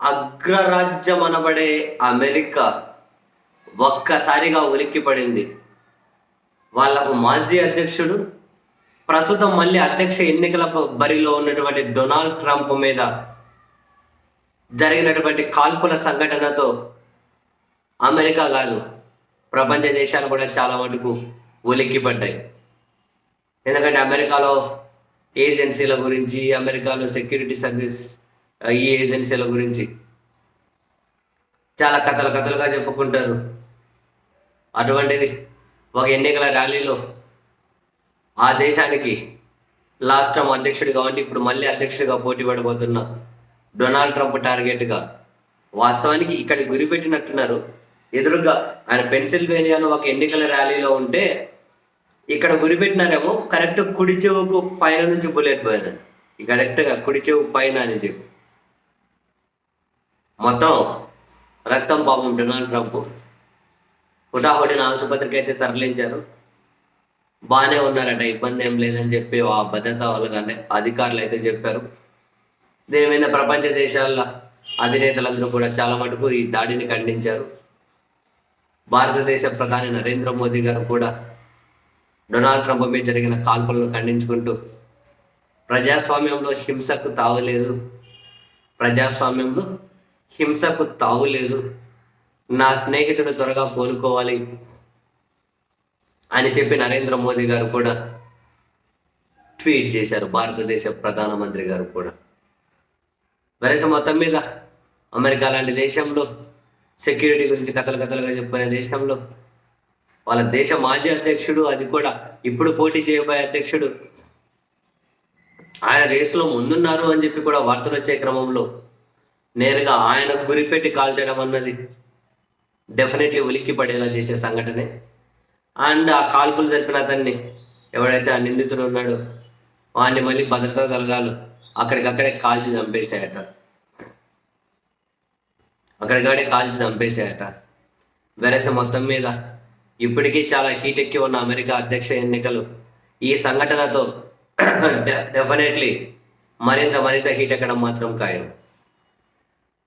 అగ్రరాజ్యం అనబడే అమెరికా ఒక్కసారిగా ఉలిక్కిపడింది. వాళ్ళకు మాజీ అధ్యక్షుడు ప్రస్తుతం మళ్ళీ అధ్యక్ష ఎన్నికల బరిలో ఉన్నటువంటి డొనాల్డ్ ట్రంప్ మీద జరిగినటువంటి కాల్పుల సంఘటనతో అమెరికా కాదు ప్రపంచ దేశాలు కూడా చాలా మటుకు ఉలిక్కిపడ్డాయి. ఎందుకంటే అమెరికాలో ఏజెన్సీల గురించి అమెరికాలో సెక్యూరిటీ సర్వీస్ ఈ ఏజెన్సీల గురించి. చాలా కథలు కథలుగా చెప్పుకుంటారు. అటువంటిది ఒక ఎన్నికల ర్యాలీలో ఆ దేశానికి లాస్ట్ టైం అధ్యక్షుడిగా ఉండి ఇప్పుడు మళ్ళీ అధ్యక్షుడిగా పోటీ పడబోతున్న డొనాల్డ్ ట్రంప్ టార్గెట్గా వాస్తవానికి ఇక్కడ గురిపెట్టినట్టున్నారు. ఎదురుగా ఆయన పెన్సిల్వేనియాలో ఒక ఎన్నికల ర్యాలీలో ఉంటే ఇక్కడ గురిపెట్టినారేమో కరెక్ట్ కుడి చెవుకు పైన నుంచి బుల్లెట్ పోయిందని. కరెక్ట్గా కుడి చెవు పైన అని చెప్పి. మొత్తం రక్తం పాపం డొనాల్డ్ ట్రంప్ హుటాహుటిన ఆసుపత్రికి అయితే తరలించారు. బాగానే ఉన్నారట ఇబ్బంది ఏం లేదని చెప్పి ఆ భద్రతా వాళ్ళకి అధికారులు అయితే చెప్పారు. దీని మీద ప్రపంచ దేశాల అధినేతలందరూ కూడా చాలా మటుకు ఈ దాడిని ఖండించారు. భారతదేశ ప్రధాని నరేంద్ర మోదీ గారు కూడా డొనాల్డ్ ట్రంప్ మీద జరిగిన కాల్పులను ఖండించుకుంటూ ప్రజాస్వామ్యంలో హింసకు తావలేదు. ప్రజాస్వామ్యంలో హింసకు తావులేదు నా స్నేహితుడు త్వరగా కోలుకోవాలి అని చెప్పి నరేంద్ర మోదీ గారు కూడా ట్వీట్ చేశారు. భారతదేశ ప్రధానమంత్రి గారు కూడా. వరస మొత్తం మీద అమెరికా లాంటి దేశంలో సెక్యూరిటీ గురించి కథలు కథలుగా చెప్పుకునే దేశంలో వాళ్ళ దేశ మాజీ అధ్యక్షుడు అది కూడా ఇప్పుడు పోటీ చేయబోయే అధ్యక్షుడు ఆయన రేసులో ముందున్నారు అని చెప్పి కూడా వార్తలు వచ్చే క్రమంలో నేరుగా ఆయన గురిపెట్టి కాల్చడం అన్నది డెఫినెట్లీ ఉలిక్కి పడేలా చేసే సంఘటనే. అండ్ ఆ కాల్పులు జరిపిన అతన్ని ఎవడైతే ఆ నిందితుడు ఉన్నాడో వాడిని మళ్ళీ భద్రతా దళాలు అక్కడికక్కడే కాల్చి చంపేశాయట. అక్కడికక్కడే కాల్చి చంపేశాయట. వెరస మొత్తం మీద ఇప్పటికీ చాలా హీట్ ఎక్కి ఉన్న అమెరికా అధ్యక్ష ఎన్నికలు ఈ సంఘటనతో డెఫినెట్లీ మరింత మరింత హీట్ ఎక్కడం మాత్రం ఖాయం.